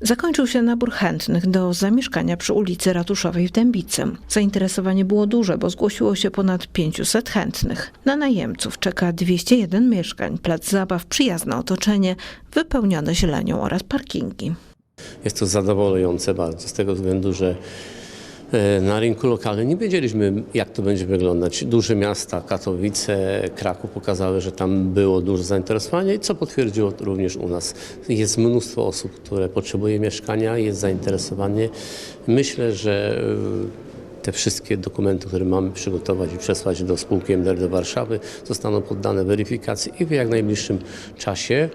Zakończył się nabór chętnych do zamieszkania przy ulicy Ratuszowej w Dębicy. Zainteresowanie było duże, bo zgłosiło się ponad 500 chętnych. Na najemców czeka 201 mieszkań, plac zabaw, przyjazne otoczenie, wypełnione zielenią oraz parkingi. Jest to zadowalające bardzo z tego względu, że na rynku lokalnym nie wiedzieliśmy, jak to będzie wyglądać. Duże miasta, Katowice, Kraków pokazały, że tam było duże zainteresowanie i co potwierdziło również u nas. Jest mnóstwo osób, które potrzebuje mieszkania, jest zainteresowanie. Myślę, że e, te wszystkie dokumenty, które mamy przygotować i przesłać do spółki MDR do Warszawy, zostaną poddane weryfikacji i w jak najbliższym czasie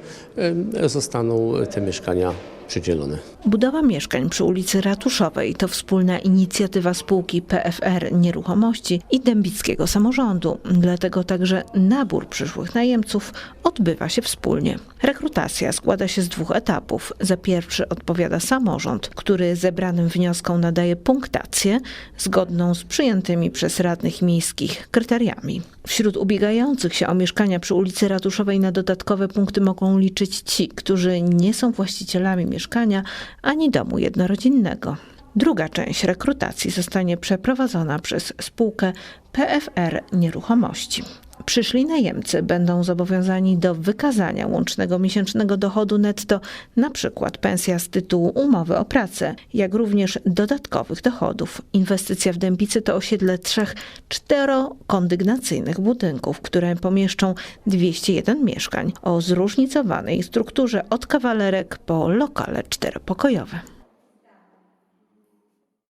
e, zostaną te mieszkania przydzielone. Budowa mieszkań przy ulicy Ratuszowej to wspólna inicjatywa spółki PFR Nieruchomości i Dębickiego Samorządu. Dlatego także nabór przyszłych najemców odbywa się wspólnie. Rekrutacja składa się z dwóch etapów. Za pierwszy odpowiada samorząd, który zebranym wnioskom nadaje punktację zgodną z przyjętymi przez radnych miejskich kryteriami. Wśród ubiegających się o mieszkania przy ulicy Ratuszowej na dodatkowe punkty mogą liczyć ci, którzy nie są właścicielami mieszkania ani domu jednorodzinnego. Druga część rekrutacji zostanie przeprowadzona przez spółkę PFR Nieruchomości. Przyszli najemcy będą zobowiązani do wykazania łącznego miesięcznego dochodu netto, na przykład pensja z tytułu umowy o pracę, jak również dodatkowych dochodów. Inwestycja w Dębicy to osiedle trzech czterokondygnacyjnych budynków, które pomieszczą 201 mieszkań o zróżnicowanej strukturze od kawalerek po lokale czteropokojowe.